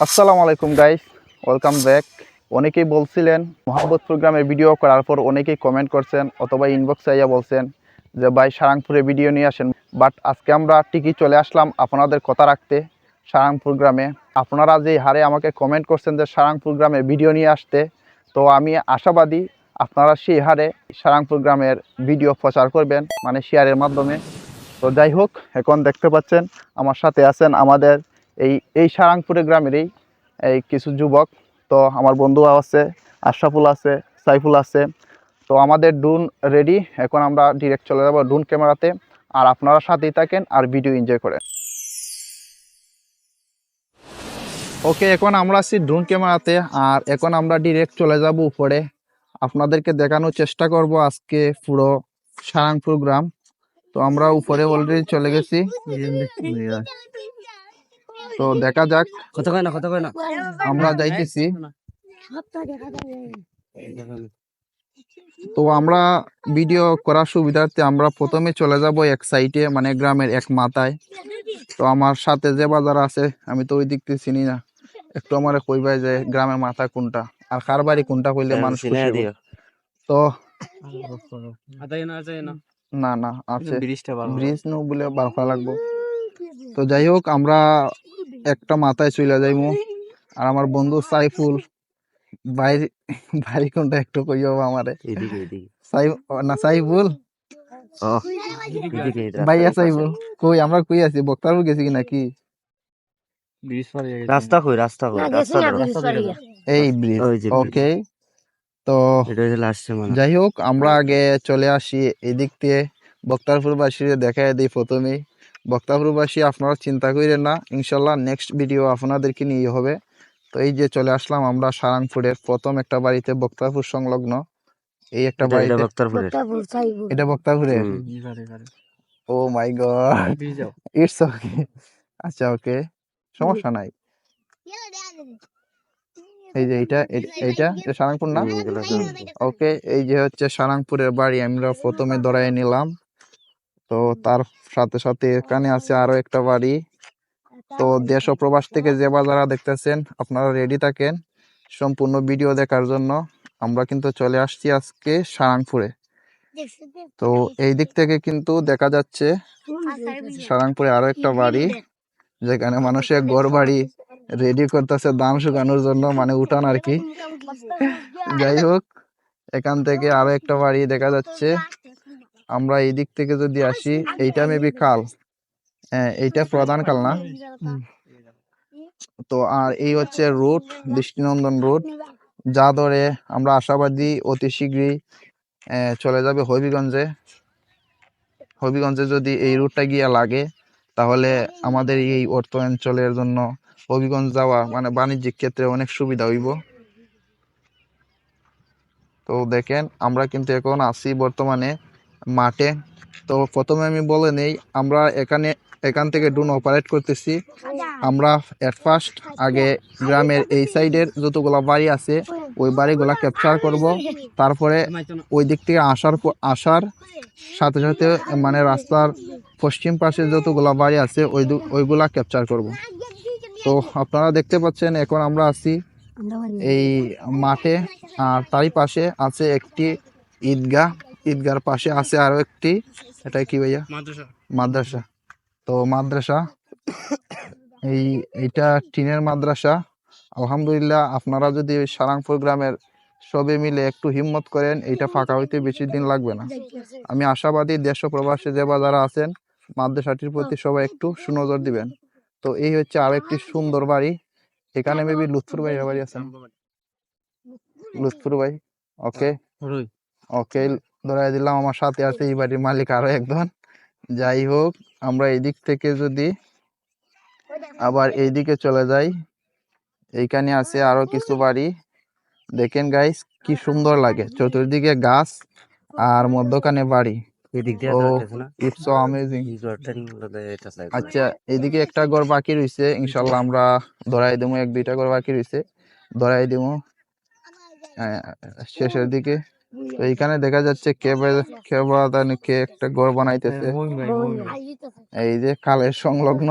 আসসালামু আলাইকুম guys welcome back অনেকেই বলছিলেন, মোহাম্মদপুর গ্রামের ভিডিও করার পর অনেকেই কমেন্ট করছেন অথবা ইনবক্সে আইয়া বলছেন যে, ভাই, সারাংপুরে ভিডিও নিয়ে আসেন। বাট আজকে আমরা ঠিকই চলে আসলাম আপনাদের কথা রাখতে সারাংপুর গ্রামে। আপনারা যে হারে আমাকে কমেন্ট করছেন যে, সারাংপুর গ্রামে ভিডিও নিয়ে আসতে, তো আমি আশাবাদী আপনারা সেই হারে সারাংপুর গ্রামের ভিডিও প্রচার করবেন মানে শেয়ারের মাধ্যমে। তো যাই হোক, এখন দেখতে পাচ্ছেন, আমার সাথে আছেন আমাদের এই এই সারাংপুরে গ্রামেরই এই কিছু যুবক, তো আমার বন্ধু আছে, আশরাফুল আছে, সাইফুল আছে। তো আমাদের ডুন রেডি এখন আমরা ডিরেক্ট চলে যাব ডুন ক্যামেরাতে। আর আপনারা সাথেই থাকেন আর ভিডিও এনজয় করেন। ওকে এখন আমরা আছি ড্রোন ক্যামেরাতে, আর এখন আমরা ডিরেক্ট চলে যাব উপরে। আপনাদেরকে দেখানোর চেষ্টা করব আজকে পুরো সারাংপুর গ্রাম। তো আমরা উপরে অলরেডি চলে গেছি। তো দেখা যাক। কত কয় না কত কয় না। আমরা যাইতেছি। তো আমরা ভিডিও করার সুবিধার্থে আমরা প্রথমে চলে যাব এক সাইডে মানে গ্রামের এক মাথায়। তো আমার সাথে যে বাজার আছে আমি তো ওই দিক থেকে চিনি না। একটু আমার কইবাই যে গ্রামের মাথা কোনটা আর কার বাড়ি কোনটা কইলে মানুষ খুশি তো না না। না না আছে। ব্রিজটা ব্রিজ নো বলে বার করা লাগবো। তো যাই হোক আমরা একটা মাথায় চলে যাইমু। আর আমার বন্ধু সাইফুল বাইরে বাড়ি কোনটা একটু কইও আমারে। এদিকে এদিকে। সাই না সাইফুল? ভাইয়া সাইফুল কই আমরা কই আছি? বক্তারপুর গেছি কি নাকি রাস্তা কই রাস্তা কই? রাস্তা এই ব্রিজ। ওকে তো যাই হোক আমরা আগে চলে আসি এদিক দিয়ে। বক্তারপুরবাসীর দেখাই দিই প্রথমেই বক্তারপুরবাসী আপনারা চিন্তা করেন না। ইনশাল্লাহ নেক্সট ভিডিও আপনাদেরকে নিয়ে হবে। তো এই যে চলে আসলাম আমরা সারাংপুরের প্রথম একটা বাড়িতে বক্তারপুর সংলগ্ন। এই একটা এটা- এটা বাড়িতে এটা বক্তারপুরে হুম। ও মাই গড ইটস ওকে আচ্ছা ওকে সমস্যা নাই। এই যে এইটা এটা সারাংপুর না? ওকে এই যে হচ্ছে সারাংপুরের বাড়ি আমরা প্রথমে ধরাই নিলাম। তো তার সাথে সাথে এখানে আছে আরও একটা বাড়ি। তো দেশ ও প্রবাস থেকে যে বা যারা দেখতেছেন, আপনারা রেডি থাকেন সম্পূর্ণ ভিডিও দেখার জন্য। আমরা কিন্তু চলে আসছি আজকে সারাংপুরে। তো এই দিক থেকে কিন্তু দেখা যাচ্ছে সারাংপুরে আরও একটা বাড়ি, যেখানে মানুষের ঘর বাড়ি রেডি করতেছে দাম শুকানোর জন্য মানে উঠান আর কি। যাই হোক, এখান থেকে আরও একটা বাড়ি দেখা যাচ্ছে। আমরা এই দিক থেকে যদি আসি এইটা মেবি খাল। হ্যাঁ এইটা প্রধান খাল না? তো আর এই হচ্ছে রুট দৃষ্টিনন্দন রুট। যা ধরে আমরা আশাবাদী অতি শীঘ্রই চলে যাবে হবিগঞ্জে। হবিগঞ্জে যদি এই রুটটা গিয়ে লাগে তাহলে আমাদের এই অর্থ অঞ্চলের জন্য হবিগঞ্জ যাওয়া মানে বাণিজ্যিক ক্ষেত্রে অনেক সুবিধা হইব। তো দেখেন আমরা কিন্তু এখন আছি বর্তমানে মাঠে। তো প্রথমে আমি বলে নেই, আমরা এখানে, এখান থেকে ড্রোন অপারেট করতেছি। আমরা এট ফার্স্ট আগে গ্রামের এই সাইডের যতগুলা বাড়ি আছে, ওই বাড়িগুলা ক্যাপচার করব। তারপরে ওই দিক থেকে আসার আসার সাথে সাথে মানে রাস্তার পশ্চিম পাশে যতগুলা বাড়ি আছে, ওই ওইগুলা ক্যাপচার করব। তো আপনারা দেখতে পাচ্ছেন, এখন আমরা আছি এই মাঠে, আর তারই পাশে আছে একটি ঈদগাহ। ঈদগার পাশে আছে আরও একটি। এটা কি ভাইয়া? মাদ্রাসা। মাদ্রাসা। তো মাদ্রাসা এই এটা টিনের মাদ্রাসা। আলহামদুলিল্লাহ আপনারা যদি সারাংপুর গ্রামের সবে মিলে একটু হিম্মত করেন এটা ফাঁকা হইতে বেশি দিন লাগবে না। আমি আশাবাদী দেশ ও প্রবাসে যে বা যারা আছেন মাদ্রাসাটির প্রতি সবাই একটু সুনজর দিবেন। তো এই হচ্ছে আরও একটি সুন্দর বাড়ি। এখানে মেবি লুৎফুর ভাই বাড়ি আছেন লুৎফুর ভাই ওকে ওকে ধরাই দিলাম আমার সাথে আছে এই বাড়ির মালিক আরও একজন। যাই হোক আমরা এদিক থেকে যদি আবার এইদিকে চলে যাই এইখানে আছে আরও কিছু বাড়ি। দেখেন গাইস কি সুন্দর লাগে। চতুর্দিকে গাছ আর মধ্যখানে বাড়ি। আচ্ছা এদিকে একটা ঘর বাকি রইছে। ইনশাল্লাহ আমরা ধরাই দেবো এক দুইটা ঘর বাকি রইছে। ধরাই দেবো আহ, শেষের দিকে। তো এইখানে দেখা যাচ্ছে কে কে কে একটা ঘর বানাইতেছে। এই যে খালের সংলগ্ন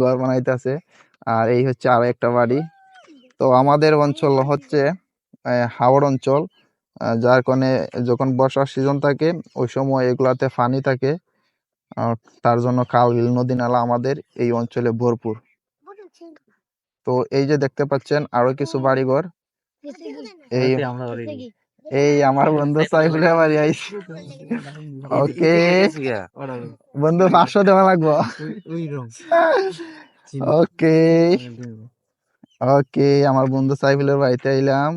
ঘর বানাইতেছে। আর এই হচ্ছে আর একটা বাড়ি। তো আমাদের অঞ্চল হচ্ছে হাওড় অঞ্চল। যার কারণে যখন বর্ষার সিজন থাকে ওই সময় এগুলাতে পানি থাকে। তার জন্য খাল বিল নদী নালা আমাদের এই অঞ্চলে ভরপুর। তো এই যে দেখতে পাচ্ছেন আরও কিছু বাড়িঘর। এই এই আমার বন্ধু সাইফুলের বাড়ি আইছি ওকে বন্ধু পাঁচশো দেওয়া লাগবো। ওকে ওকে আমার বন্ধু সাইফুলের বাড়িতে এলাম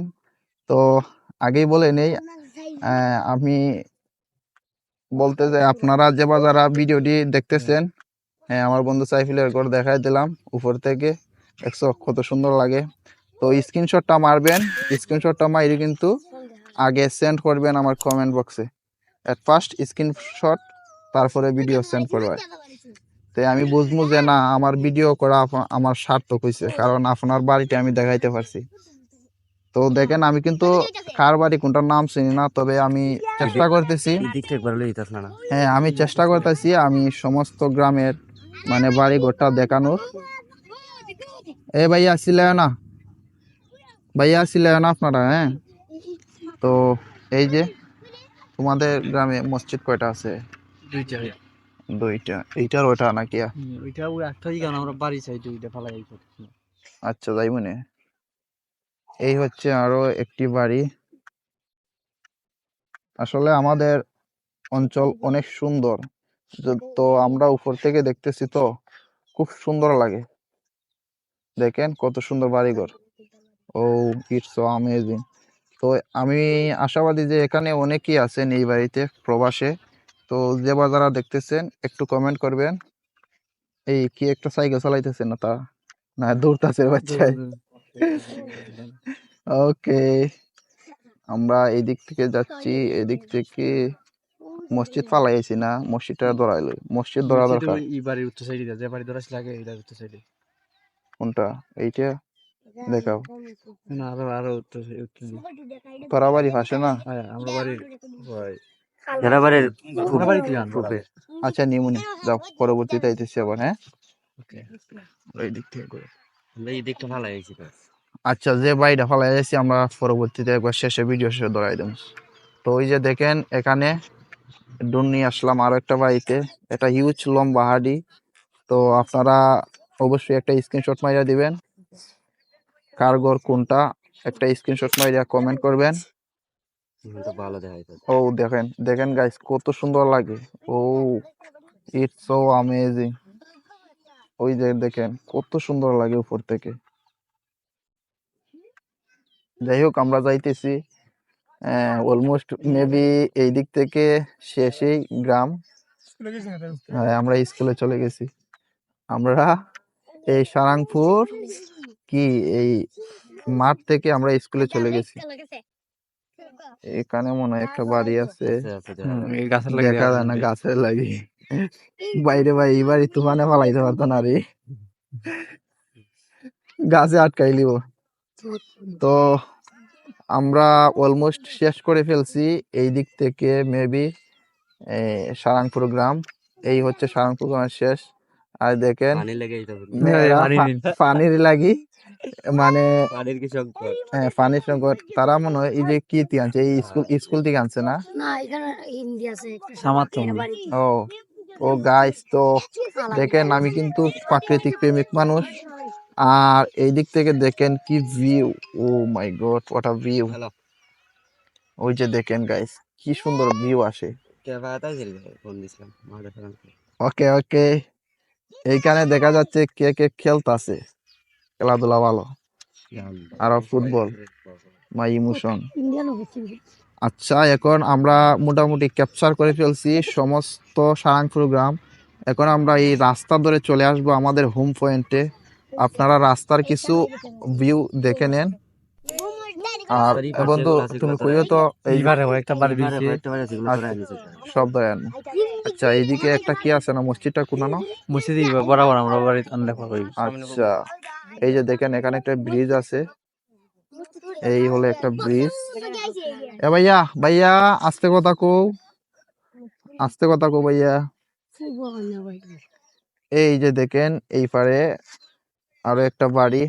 তো আগেই বলে নেই আহ, আমি বলতে যে আপনারা যে বা যারা ভিডিওটি দেখতেছেন হ্যাঁ আমার বন্ধু সাইফুলের ঘর দেখাই দিলাম উপর থেকে। দেখছ কত সুন্দর লাগে। তো স্ক্রিনশটটা মারবেন। স্ক্রিনশটটা মাইরে কিন্তু আগে সেন্ড করবেন আমার কমেন্ট বক্সে এট ফার্স্ট স্ক্রিনশট তারপরে ভিডিও সেন্ড করবেন। তো আমি বুঝব যে না আমার ভিডিও করা আমার সার্থক হয়েছে কারণ আপনার বাড়িটা আমি দেখাইতে পারছি। তো দেখেন আমি কিন্তু কার বাড়ি কোনটার নাম চিনি না তবে আমি চেষ্টা করতেছি। হ্যাঁ আমি চেষ্টা করতেছি আমি সমস্ত গ্রামের মানে বাড়ি ঘরটা দেখানোর। এ ভাইয়া আসছিলে না? ভাইয়া আসছিলে না আপনারা হ্যাঁ? তো এই যে তোমাদের গ্রামে মসজিদ কয়টা আছে? দুইটা। দুইটা। এইটার ওটা নাকি? ওইটা ওই একটা গান আমরা বাড়ি ওইটা ফালাই আচ্ছা যাই মনে। এই হচ্ছে আরও একটি বাড়ি। আসলে আমাদের অঞ্চল অনেক সুন্দর। তো আমরা উপর থেকে দেখতেছি তো খুব সুন্দর লাগে। দেখেন কত সুন্দর বাড়িঘর। ও ইটস অ্যামেজিং তো আমি আশাবাদী যে এখানে অনেকেই আছেন এই বাড়িতে প্রবাসে। তো যে বা যারা দেখতেছেন একটু কমেন্ট করবেন। এই কি একটা সাইকেল চালাইতেছে না তা? না দৌড়তাছে বাচ্চায়। ওকে আমরা এদিক থেকে যাচ্ছি এদিক থেকে মসজিদ পালাইছি না মসজিদটা ধরাইলো মসজিদ ধরা দরকার। এই বাড়ির সাইডে যে বাড়ি ধরাস লাগে সাইডে। কোনটা? এইটা? দেখাও। না আরও আরও উত্তর উত্তর তোরা বাড়ি পাশে না? আমরা বাড়ির বাড়িতে আচ্ছা নিমুনি যাও পরবর্তীতে আইতেছি আবার হ্যাঁ? ওকে এই দিক থেকে করে। এই দিকটা ভালো আচ্ছা যে বাড়িটা ফালাই যাচ্ছি আমরা পরবর্তীতে একবার শেষে ভিডিও শেষে ধরাই দেব। তো ওই যে দেখেন এখানে ড্রোন নিয়ে আসলাম আরও একটা বাড়িতে। এটা হিউজ লম্বা হাডি। তো আপনারা অবশ্যই একটা স্ক্রিনশট মাইরা দিবেন। কার ঘর কোনটা? একটা স্ক্রিনশট মাইরা কমেন্ট করবেন। ভালো ও দেখেন দেখেন গাইস কত সুন্দর লাগে। ও ইটস সো অ্যামেজিং ওই যে দেখেন কত সুন্দর লাগে উপর থেকে। যাই হোক আমরা যাইতেছি অলমোস্ট মেবি এই দিক থেকে শেষেই গ্রাম। হ্যাঁ আমরা স্কুলে চলে গেছি। আমরা এই সারাংপুর কি এই মাঠ থেকে আমরা স্কুলে চলে গেছি। এখানে মনে হয় একটা বাড়ি আছে। দেখা যায় না গাছের লাগি বাইরে ভাই এই বাড়ি তুফানে ফালাইতে পারতো না রে। গাছে আটকাই লিব তো আমরা অলমোস্ট শেষ করে ফেলছি। এই দিক থেকে মেবি সারাংপুর গ্রাম। এই হচ্ছে সারাংপুর গ্রামের শেষ। আর দেখেন পানির লাগি মানে পানির হ্যাঁ, পানির সংকট তারা মনে হয় এই যে কি আনছে এই স্কুল স্কুল থেকে আনছে না? মনে হয়। ও ও গাইস তো দেখেন আমি কিন্তু প্রাকৃতিক প্রেমিক মানুষ। আর এই দিক থেকে দেখেন কি view oh my God what a view ওই যে দেখেন গাইস কি সুন্দর ভিউ আসে। ওকে ওকে এইখানে দেখা যাচ্ছে কে কে খেলতাছে। খেলাধুলা ভালো। আরও ফুটবল মাই ইমোশন আচ্ছা এখন আমরা মোটামুটি ক্যাপচার করে ফেলছি সমস্ত সারাংপুর গ্রাম। এখন আমরা এই রাস্তা ধরে চলে আসব আমাদের হোম পয়েন্টে আপনারা রাস্তার কিছু ভিউ দেখে নেন। আর বন্ধু তুমি কইও তো এইবারে একটা বাড়ি আচ্ছা, সব ধরেন আচ্ছা এইদিকে একটা কি আছে না মসজিদটা কোনানো মসজিদ বরাবর আমরা বাড়ি করি আচ্ছা। এই যে দেখেন, এখানে একটা ব্রিজ আছে। এই হলো একটা ব্রিজ এ ভাইয়া ভাইয়া, আস্তে কথা কও। আস্তে কথা কও ভাইয়া। এই যে দেখেন, এই পারে আরও একটা বাড়ি।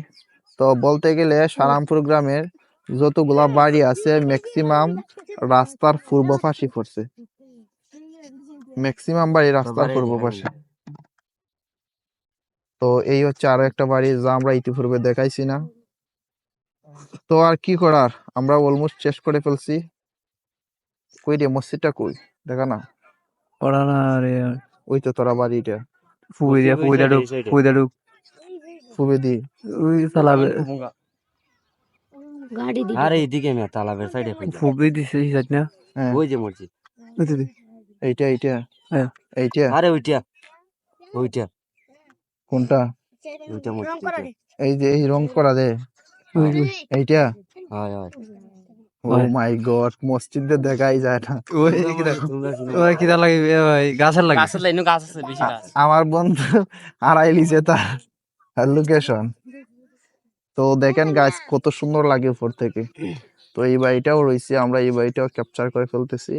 তো বলতে গেলে সারামপুর গ্রামের যতগুলা বাড়ি আছে ম্যাক্সিমাম রাস্তার পূর্ব পাশে পড়ছে। ম্যাক্সিমাম বাড়ি রাস্তার পূর্ব পাশে। তো এই হচ্ছে আরও একটা বাড়ি যা আমরা ইতিপূর্বে দেখাইছি না। তো আর কি করার? আমরা অলমোস্ট শেষ করে ফেলছি। কই রে মসজিদটা কই? দেখা না। ওরা না রে। ওই তো তোরা বাড়িটা। ফুই দিয়া দি। ওই গাড়ি দিকে আরে আমি তালাবের সাইডে ফুবি দিছে হিসাব না? হ্যাঁ। ওই যে মসজিদ। দি। এইটা এইটা। হ্যাঁ। এইটা। আরে ওইটা ওইটা। কোনটা? এই যে এই রং করা দে। এইটা? ও মাই গড মসজিদে দেখাই যায় না। ওই কি দেখো ওই কি দা লাগে ভাই গাছের লাগে। গাছের লাইনে গাছ আছে বেশি গাছ। আমার বন্ধু আড়াই লিছে তার। লোকেশন তো দেখেন গাছ কত সুন্দর লাগে উপর থেকে। তো এই বাড়িটাও রয়েছে আমরা এই বাড়িটাও ক্যাপচার করে ফেলতেছি।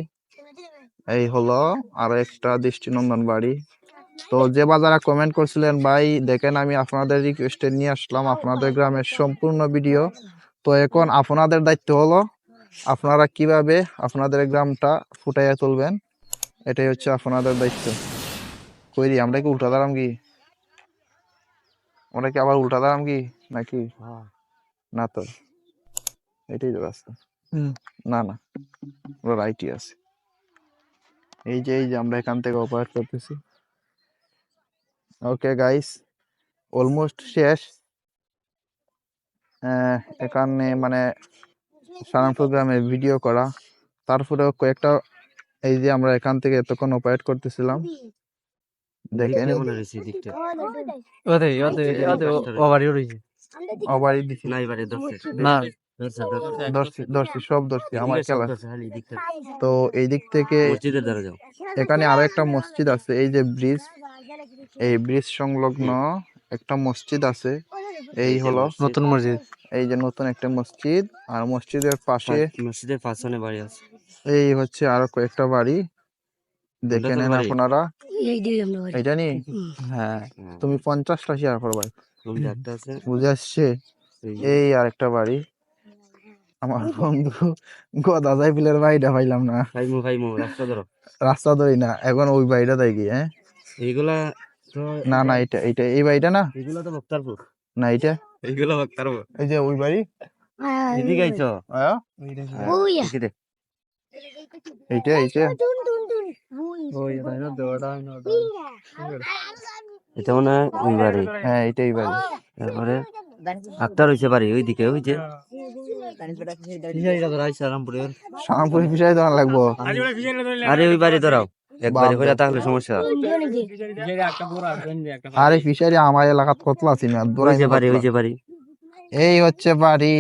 এই হলো আরও একটা দৃষ্টিনন্দন বাড়ি। তো যে বাজারা কমেন্ট করছিলেন ভাই দেখেন আমি আপনাদের রিকোয়েস্টে নিয়ে আসলাম আপনাদের গ্রামের সম্পূর্ণ ভিডিও তো এখন আপনাদের দায়িত্ব হলো আপনারা কীভাবে আপনাদের গ্রামটা ফুটাইয়া তুলবেন? এটাই হচ্ছে আপনাদের দায়িত্ব। কইরি আমরা কি উল্টা দাঁড়াম কি? আমরা কি আবার উল্টা দাঁড়াম কি নাকি? না তো এটাই তো রাস্তা। না না রাইটই আছে। এই যে এই যে আমরা এখান থেকে অপারেট করতেছি। ওকে গাইস অলমোস্ট শেষ. আহ, এখানে মানে সারাংপুর গ্রামে ভিডিও করা। তারপরেও কয়েকটা এই যে আমরা এখান থেকে এতক্ষণ অপারেট করতেছিলাম। দেখেন। দিছি না এবারে না। সব আমার খেলা। তো এই দিক থেকে এখানে আরও একটা মসজিদ আছে এই যে ব্রিজ। এই ব্রিজ সংলগ্ন একটা মসজিদ আছে। এই হলো নতুন মসজিদ। এই যে নতুন একটা মসজিদ। আর মসজিদের পাশে মসজিদের পাঁচজনে বাড়ি আছে। এই হচ্ছে আরও কয়েকটা বাড়ি। দেখে নেন আপনারা। এটা নি হ্যাঁ হ্যাঁ, তুমি পঞ্চাশটা শেয়ার একটা আছে। বুঝে আসছে? এই এই আরেকটা বাড়ি। আমার বন্ধু গদা যাই বিলের বাড়িটা পাইলাম না। রাস্তা ধরো। রাস্তা ধরি না এখন ওই বাড়িটা দেয় কি হ্যাঁ। এইগুলা না না এটা এটা এই বাড়িটা না? এইগুলা তো বক্তারপুর না এটা এইগুলা বক্তারপুর এই যে ওই বাড়ি? এদিকে আইছো। এদিকে দেখ। এইটা এইটা। ওই। ওই তাই না দেওয়াটা না এটা মনে হয় ওই বাড়ি। হ্যাঁ এইটাই বাড়ি। তারপরে আক্তার হইছে বাড়ি ওইদিকে ওই যে। লাগবো। আরে ওই বাড়ি ধরাও। একবারে করে তাহলে সমস্যা। আরে ফিশারি আমার এলাকাত কতলা আছি না ওই যে বাড়ি ওই যে বাড়ি। এই হচ্ছে বাড়ি।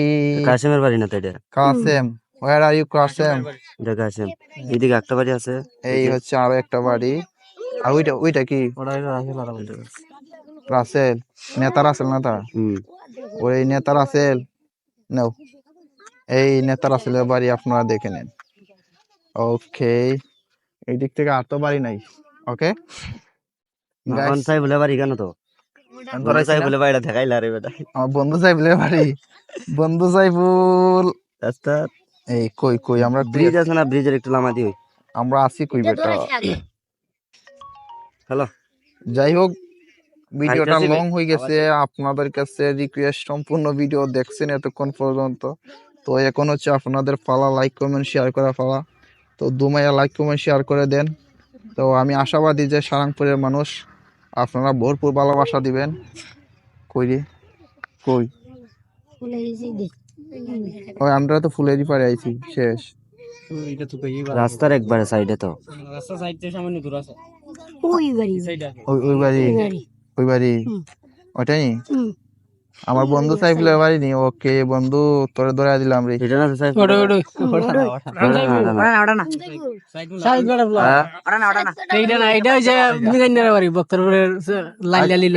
কাশেমের বাড়ি না তো এটা? Kasem. Where are you Kasem? এটা কাশেম এইদিকে একটা বাড়ি আছে। এই হচ্ছে আরও একটা বাড়ি। আর ওইটা ওইটা কি? রাসেল নেতা রাসেল নেতা হুম। ওই নেতা রাসেল। নাও। এই নেতা রাসেলের বাড়ি আপনারা দেখে নেন। ওকে এই দিক থেকে আর তো বাড়ি নাই ওকে সাহেব বলে বাড়ি কেন তো? বড় সাহেব বলে বাড়িটা দেখাইলা রে বেটা। আমার বন্ধু সাহেবের বাড়ি। বন্ধু সাহেবুল রাস্তা এই কই কই আমরা ব্রিজ আছে না ব্রিজের একটু লামা দিই আমরা আছি কই বেটা? হ্যালো। যাই হোক ভিডিওটা লং হয়ে গেছে। আপনাদের কাছে রিকোয়েস্ট সম্পূর্ণ ভিডিও দেখছেন এতক্ষণ পর্যন্ত। তো এখন হচ্ছে আপনাদের পালা লাইক কমেন্ট শেয়ার করা পালা। তো দুমাইয়া লাইক কমেন্ট শেয়ার করে দেন। তো আমি আশাবাদী যে সারাংপুরের মানুষ আপনারা ভরপুর ভালোবাসা দিবেন। কই রে? কই? ওই আমরা তো ফুলেরই পারে আইছি শেষ। রাস্তার একবারে সাইডে তো। রাস্তা সাইড থেকে সামান্য দূর আছে ওই বাড়ি। ওই ওই বাড়ি? ওই বাড়ি ওই আমার বন্ধু সাইফুলের বাড়ি নি ওকে বন্ধু তোরে ধরে দিলাম রে। এটা না সাহেব ওটা ওটা সাইড সাইড বড় ব্লক হ্যাঁ? এইটা না এটা হইছে মিজাইনার বাড়ি বক্তরপুরের লাল লালি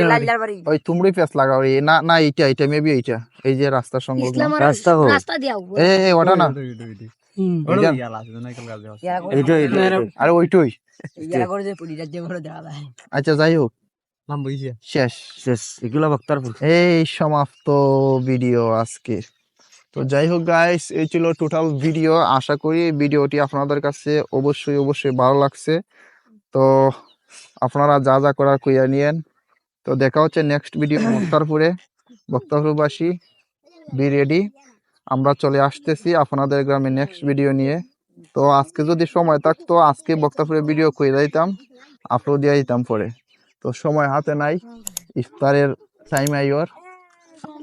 ওই তুমড়ি পেঁচ লাগাও রে। না না এইটা এইটা মেবি এইটা। এই যে রাস্তা সংলগ্ন। রাস্তা হো রাস্তা দিয়াও এ এ ওটা না। হুম। এইটা? এইটা এইটা আরে ওইটুই। আচ্ছা যাই হোক। শেষ। শেষ। এগুলা বক্তারপুর এই সমাপ্ত ভিডিও আজকে। তো যাই হোক গাইস এই ছিল টোটাল ভিডিও আশা করি ভিডিওটি আপনাদের কাছে অবশ্যই অবশ্যই ভালো লাগছে। তো আপনারা যা যা করার কইয়া নিয়েন। তো দেখা হচ্ছে নেক্সট ভিডিও বক্তারপুরে বক্তারপুরবাসী বি রেডি আমরা চলে আসতেছি আপনাদের গ্রামে নেক্সট ভিডিও নিয়ে। তো আজকে যদি সময় থাকতো আজকে বক্তারপুরে ভিডিও কইরা দিতাম আপলোড দিয়ে দিতাম পরে। তো সময় হাতে নাই, ইফতারের টাইম আইওর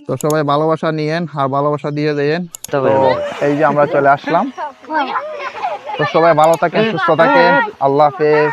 তো সবাই ভালোবাসা নিয়েন আর ভালোবাসা দিয়ে দেন। তো এই যে আমরা চলে আসলাম। তো সবাই ভালো থাকেন, সুস্থ থাকেন। আল্লাহ হাফেজ।